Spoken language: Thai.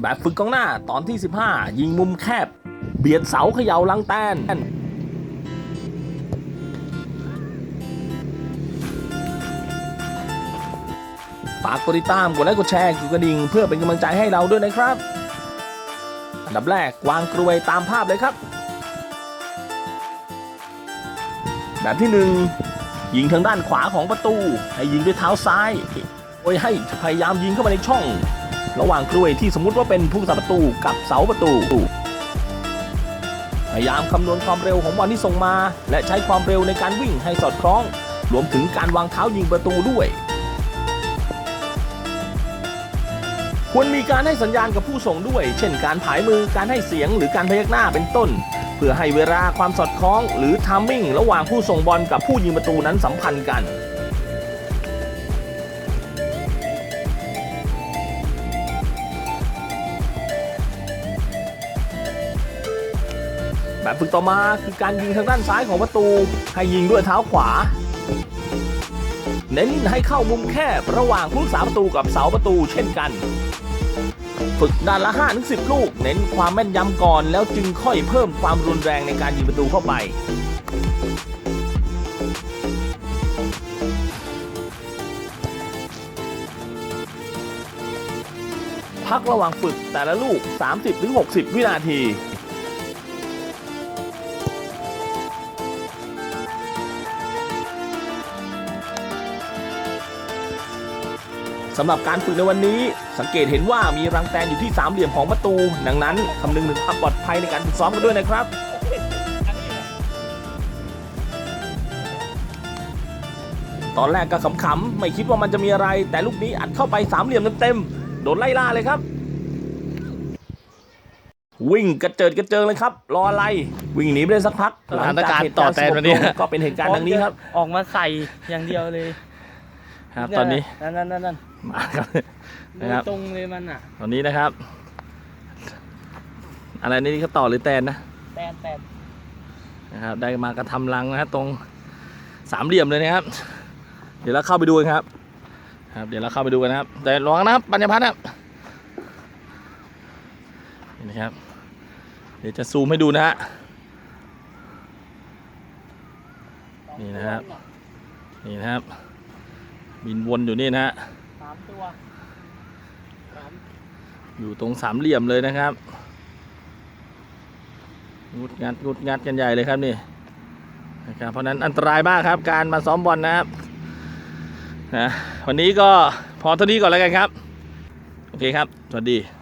แบบฝึกกองหน้าตอนที่ 15 ยิงมุมแคบ เบียดเสาเขย่าลังแตนฝากกดติดตามกดไลค์กดแชร์กดกระดิ่งเพื่อเป็นกำลังใจให้เราด้วยนะครับ อันดับแรกวางกลวยตามภาพเลยครับ แบบที่หนึ่งยิงทางด้านขวาของประตู ให้ยิงด้วยเท้าซ้ายโดยให้พยายามยิงเข้ามาในช่อง ระหว่างกลวยที่สมมุติว่าเป็นผู้สาประตูกับเสาประตู พยายามคำนวณความเร็วของบอลที่ส่งมา และใช้ความเร็วในการวิ่งให้สอดคล้อง รวมถึงการวางเท้ายิงประตูด้วย ควรมีการให้สัญญาณกับผู้ส่งด้วย เช่น การผายมือการให้เสียงหรือการพยักหน้าเป็นต้น เพื่อให้เวลาความสอดคล้อง หรือทามมิ่ง ระหว่างผู้ส่งบอลกับผู้ยิงประตูนั้นสัมพันธ์กัน แบบฝึกต่อมาคือการยิงทางด้านซ้ายของประตู ให้ยิงด้วยเท้าขวา เน้นให้เข้ามุมแคบระหว่างผู้รักษาประตูกับเสาประตูเช่นกัน ฝึกด้านละ5ถึง10 ลูก เน้นความแม่นยำก่อนแล้วจึงค่อยเพิ่มความรุนแรงในการยิงประตูเข้าไปพักระหว่างฝึกแต่ละลูก 30-60 วินาที สำหรับการฝึกในวันนี้ สังเกตเห็นว่ามีรังแตนอยู่ที่สามเหลี่ยมของประตู ดังนั้นคำนึงถึงความปลอดภัยในการฝึกซ้อมกันด้วยนะครับตอนแรกก็ขำๆไม่คิดว่ามันจะมีอะไร แต่ลูกนี้อัดเข้าไปสามเหลี่ยมเต็มๆโดนไล่ล่าเลยครับ วิ่งกระเจิดกระเจิงเลยครับ รออะไร วิ่งหนีไปได้สักพักสถานการณ์ต่อแตนวันนี้หลังจากการณ์สงบลงก็เป็นเหตุการณ์ดังนี้ครับ ออกมาใส่อย่างเดียวเลย ครับตอนนี้นั่นนั่นนั่นนั่นมาครับดูนะครับตรงเลยมันอะ ตอนนี้นะครับ อะไรนี่เขาต่อหรือแตนนะแตนแตนนะครับ ได้มากระทำรังนะครับตรงสามเหลี่ยมเลยนะครับ เดี๋ยวเราเข้าไปดูกันครับ ครับ เดี๋ยวเราเข้าไปดูกันนะครับ แต่ระวังนะครับปัญญาพัฒน์นะครับนี่นะครับ เดี๋ยวจะซูมให้ดูนะฮะนี่นะครับ นี่นะครับ บินวนอยู่นี่นะฮะสามตัวสามอยู่ตรงสามเหลี่ยมเลยนะครับงุดงัดงุดงัดกันใหญ่เลยครับนี่นะครับเพราะฉะนั้นอันตรายมากครับการมาซ้อมบอลนะครับนะวันนี้ก็พอเท่านี้ก่อนแล้วกันครับ โอเคครับ สวัสดี